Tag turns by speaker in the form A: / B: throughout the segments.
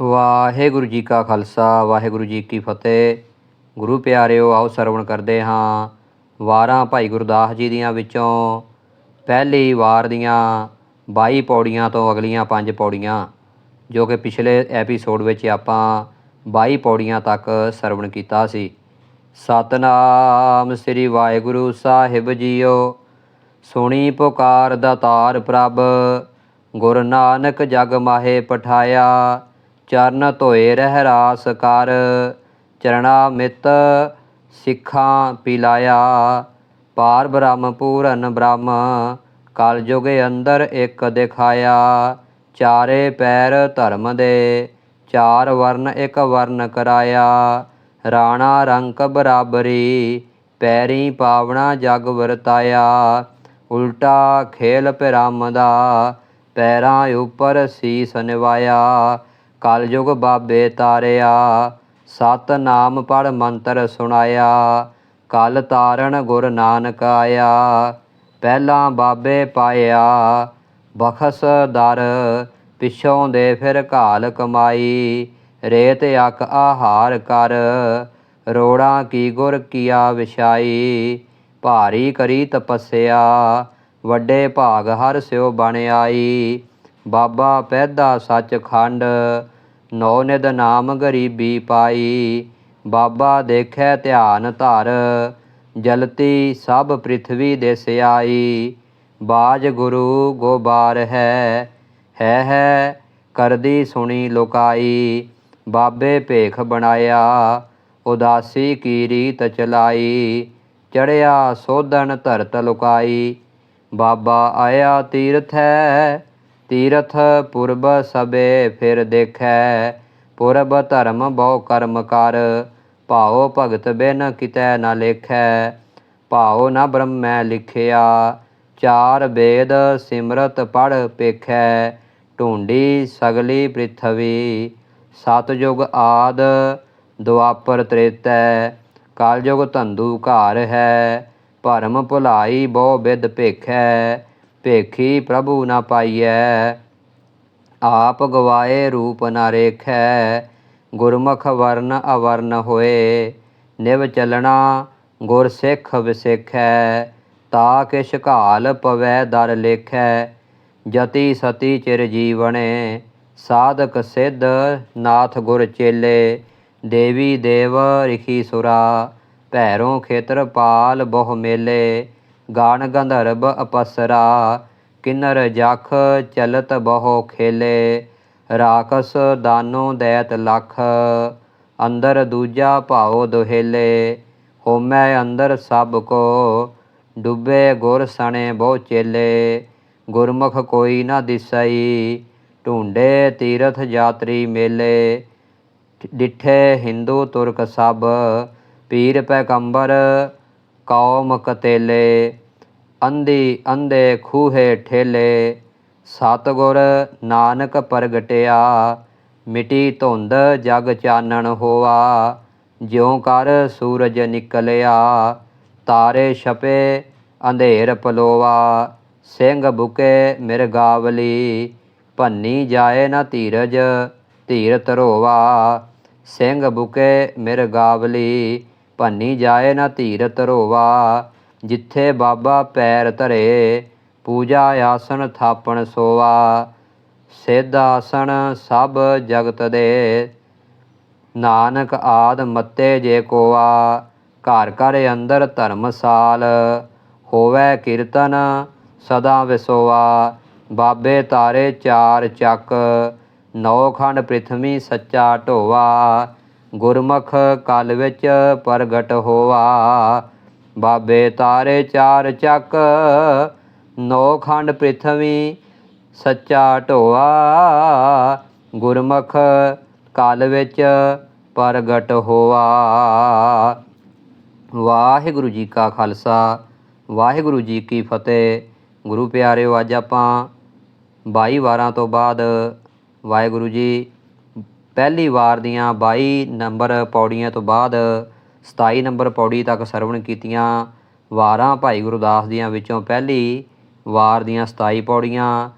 A: ਵਾਹਿਗੁਰੂ ਜੀ ਕਾ ਖਾਲਸਾ, ਵਾਹਿਗੁਰੂ ਜੀ ਕੀ ਫਤਿਹ। ਗੁਰੂ ਪਿਆਰਿਓ, ਆਓ ਸਰਵਣ ਕਰਦੇ ਹਾਂ। ਵਾਰਾਂ ਭਾਈ ਗੁਰਦਾਸ ਜੀ ਦੀਆਂ ਵਿੱਚੋਂ ਪਹਿਲੀ ਵਾਰ ਦੀਆਂ 22 ਪੌੜੀਆਂ ਤੋਂ ਅਗਲੀਆਂ 5 ਪੌੜੀਆਂ, ਜੋ ਕਿ ਪਿਛਲੇ ਐਪੀਸੋਡ ਵਿੱਚ ਆਪਾਂ 22 ਪੌੜੀਆਂ ਤੱਕ ਸਰਵਣ ਕੀਤਾ ਸੀ। ਸਤਨਾਮ ਸ੍ਰੀ ਵਾਹਿਗੁਰੂ ਸਾਹਿਬ ਜੀਓ। ਸੁਣੀ ਪੁਕਾਰ ਦਾਤਾਰ ਪ੍ਰਭ, ਗੁਰੂ ਨਾਨਕ ਜਗ ਮਾਹੇ ਪਠਾਇਆ। ਚਰਨ ਧੋਏ ਰਹਿ ਰਾਸ ਕਰ। ਚਰਣਾ ਮਿਤ ਸਿੱਖਾਂ ਪਿਲਾਇਆ। ਪਾਰ ਬ੍ਰਹਮ ਪੂਰਨ ਬ੍ਰਹਮ ਕਲਯੁਗ ਅੰਦਰ ਇੱਕ ਦਿਖਾਇਆ। ਚਾਰੇ ਪੈਰ ਧਰਮ ਦੇ, ਚਾਰ ਵਰਨ ਇੱਕ ਵਰਨ ਕਰਾਇਆ। ਰਾਣਾ ਰੰਕ ਬਰਾਬਰੀ, ਪੈਰੀ ਪਾਵਣਾ ਜਗ ਵਰਤਾਇਆ। ਉਲਟਾ ਖੇਲ ਪਿਰਮ ਦਾ, ਪੈਰਾਂ ਉੱਪਰ ਸੀਸ ਨਿਵਾਇਆ। ਕਲਯੁਗ ਬਾਬੇ ਤਾਰਿਆ ਸਤ ਨਾਮ ਪੜ ਮੰਤਰ ਸੁਣਾਇਆ, ਕਲ ਤਾਰਨ ਗੁਰ ਨਾਨਕ ਆਇਆ, ਪਹਿਲਾਂ ਬਾਬੇ ਪਾਇਆ, ਬਖਸ ਦਰ ਪਿਛੋਂ ਦੇ ਫਿਰ ਘਾਲ ਕਮਾਈ, ਰੇਤ ਅਕ ਆਹਾਰ ਕਰ, ਰੋੜਾਂ ਕੀ ਗੁਰ ਕੀਆ ਵਿਛਾਈ, ਭਾਰੀ ਕਰੀ ਤਪੱਸਿਆ, ਵੱਡੇ ਭਾਗ ਹਰ ਸਿਓ ਬਣ ਆਈ ਬਾਬਾ ਪੈਦਾ ਸੱਚਖੰਡ ਨੌ ਨਿਦ ਨਾਮ ਗਰੀਬੀ ਪਾਈ। ਬਾਬਾ ਦੇਖੈ ਧਿਆਨ ਧਰ, ਜਲਤੀ ਸਭ ਪ੍ਰਿਥਵੀ ਦੇ ਸਿਆਈ ਬਾਜ ਗੁਰੂ ਗੋਬਾਰ ਹੈ ਹੈ ਹੈ, ਕਰਦੀ ਸੁਣੀ ਲੋਕਾਈ। ਬਾਬੇ ਭੇਖ ਬਣਾਇਆ, ਉਦਾਸੀ ਕੀ ਰੀਤ ਚਲਾਈ। ਚੜਿਆ ਸੋਧਨ ਧਰਤ ਲੁਕਾਈ। ਬਾਬਾ ਆਇਆ ਤੀਰਥ ਹੈ ਤੀਰਥ ਪੁਰਬ ਸਬੇ ਫਿਰ ਦੇਖੈ। ਪੁਰਬ ਧਰਮ ਬਹੁ ਕਰਮ ਕਰ, ਭਾਉ ਭਗਤ ਬਿਨ ਕਿਤੈ ਨ ਲੇਖੈ। ਭਾਉ ਨ ਬ੍ਰਹਮੈ ਲਿਖਿਆ, ਚਾਰ ਵੇਦ ਸਿਮਰਤ ਪੜ ਪੇਖੈ। ਢੂੰਡੀ ਸਗਲੀ ਪ੍ਰਿਥਵੀ, ਸਤਜੁਗ ਆਦ ਦੁਆਪਰ ਤ੍ਰੇਤੈ। ਕਲਯੁਗ ਧੰਦੂ ਘਾਰ ਹੈ, ਭਰਮ ਭੁਲਾਈ ਬਹੁ ਬਿਦ ਭੇਖੈ। ਭੇਖੀ ਪ੍ਰਭੂ ਨ ਪਾਈਐ, ਆਪ ਗਵਾਏ ਰੂਪ ਨ ਰੇਖੈ, ਗੁਰਮੁਖ ਵਰਨ ਅਵਰਨ ਹੋਏ, ਨਿਵ ਚਲਣਾ ਗੁਰ ਸਿੱਖ ਵਿਸੇਖੈ, ਤਾ ਕਿਛ ਘਾਲ ਪਵੈ ਦਰ ਲੇਖੈ, ਜਤੀ ਸਤੀ ਚਿਰ ਜੀਵਣੇ, ਸਾਧਕ ਸਿੱਧ ਨਾਥ ਗੁਰ ਚੇਲੇ, ਦੇਵੀ ਦੇਵ ਰਿਖੀ ਸੁਰਾ, ਭੈਰੋਂ ਖੇਤਰ ਪਾਲ ਬਹੁ ਮੇਲੇ ਗਾਨ ਗੰਧਰਬ ਅਪਸਰਾ, ਕਿਨਰ ਜਖ ਚਲਤ ਬਹੁ ਖੇਲੇ ਰਾਕਸ ਦਾਨੋ ਦੈਤ ਲਖ, ਅੰਦਰ ਦੂਜਾ ਭਾਉ ਦੁਹੇਲੇ, ਹੋਮੈ ਅੰਦਰ ਸਭ ਕੋ, ਡੁੱਬੇ ਗੁਰ ਸਣੇ ਬਹੁ ਚੇਲੇ, ਗੁਰਮੁਖ ਕੋਈ ਨਾ ਦਿਸਈ, ਢੂੰਡੇ ਤੀਰਥ ਯਾਤਰੀ ਮੇਲੇ ਡਿਠੇ ਹਿੰਦੂ ਤੁਰਕ ਸਭ, ਪੀਰ ਪੈਗੰਬਰ ਕੌਮ ਕਤੇਲੇ, ਅੰਧੀ ਅੰਧੇ ਖੂਹੇ ਠੇਲੇ, ਸਤਗੁਰ ਨਾਨਕ ਪ੍ਰਗਟਿਆ, ਮਿਟੀ ਧੁੰਦ ਜਗ ਚਾਨਣ ਹੋਆ, ਜਿਉ ਕਰ ਸੂਰਜ ਨਿਕਲਿਆ, ਤਾਰੇ ਛਪੇ, ਅੰਧੇਰ ਪਲੋਵਾ ਸਿੰਘ ਬੁਕੇ ਮਿਰਗਾਵਲੀ ਭੰਨੀ ਜਾਏ ਨਾ ਧੀਰਜ ਧੀਰ ਧਰੋਵਾ ਸਿੰਘ ਬੁਕੇ ਮਿਰਗਾਵਲੀ ਭੰਨੀ ਜਾਏ ਨਾ ਧੀਰ ਧਰੋਵਾ ਜਿੱਥੇ ਬਾਬਾ ਪੈਰ ਧਰੇ, ਪੂਜਾ ਆਸਣ ਥਾਪਣ ਸੋਵਾ। ਸਿੱਧ ਆਸਣ ਸਭ ਜਗਤ ਦੇ, ਨਾਨਕ ਆਦ ਮੱਤੇ ਜੇ ਕੋਆ। ਘਰ ਘਰ ਅੰਦਰ ਧਰਮਸਾਲ ਹੋਵੇ ਕੀਰਤਨ ਸਦਾ ਵਿਸੋਆ। ਬਾਬੇ ਤਾਰੇ ਚਾਰ ਚੱਕ, ਨੌ ਖੰਡ ਪ੍ਰਿਥਵੀ ਸੱਚਾ ਢੋਵਾ ਗੁਰਮੁਖ ਕਲ ਵਿੱਚ ਪ੍ਰਗਟ ਹੋਆ। ਬਾਬੇ ਤਾਰੇ ਚਾਰ ਚੱਕ, ਨੌ ਖੰਡ ਪ੍ਰਿਥਵੀ, ਸੱਚਾ ਢੋਆ। ਗੁਰਮੁਖ ਕਲ ਵਿੱਚ ਪ੍ਰਗਟ ਹੋਆ। ਵਾਹਿਗੁਰੂ ਜੀ ਕਾ ਖਾਲਸਾ, ਵਾਹਿਗੁਰੂ ਜੀ ਕੀ ਫਤਿਹ। ਗੁਰੂ ਪਿਆਰਿਓ, ਅੱਜ ਆਪਾਂ 22 ਵਾਰਾਂ ਤੋਂ ਬਾਅਦ ਵਾਹਿਗੁਰੂ ਜੀ ਪਹਿਲੀ ਵਾਰ ਦੀਆਂ 22 ਨੰਬਰ ਪੌੜੀਆਂ ਤੋਂ ਬਾਅਦ 27 ਨੰਬਰ ਪੌੜੀ ਤੱਕ ਸਰਵਣ ਕੀਤੀਆਂ। ਵਾਰਾਂ ਭਾਈ ਗੁਰਦਾਸ ਦੀਆਂ ਵਿੱਚੋਂ ਪਹਿਲੀ ਵਾਰ ਦੀਆਂ 27 ਪੌੜੀਆਂ।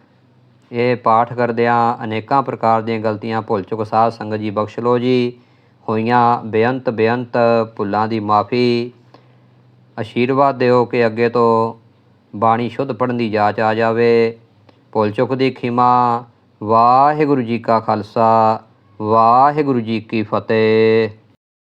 A: ਇਹ ਪਾਠ ਕਰਦਿਆਂ ਅਨੇਕਾਂ ਪ੍ਰਕਾਰ ਦੀਆਂ ਗਲਤੀਆਂ ਭੁੱਲ ਚੁੱਕ ਸਾਧ ਸੰਗਤ ਜੀ ਬਖਸ਼ ਲਓ ਜੀ। ਹੋਈਆਂ ਬੇਅੰਤ ਬੇਅੰਤ ਭੁੱਲਾਂ ਦੀ ਮਾਫੀ। ਆਸ਼ੀਰਵਾਦ ਦਿਓ ਕਿ ਅੱਗੇ ਤੋਂ ਬਾਣੀ ਸ਼ੁੱਧ ਪੜ੍ਹਨ ਦੀ ਜਾਚ ਆ ਜਾਵੇ। ਭੁੱਲ ਚੁੱਕ ਦੀ ਖਿਮਾ। ਵਾਹਿਗੁਰੂ ਜੀ ਕਾ ਖਾਲਸਾ। ਵਾਹਿਗੁਰੂ ਜੀ ਕੀ ਫਤਿਹ।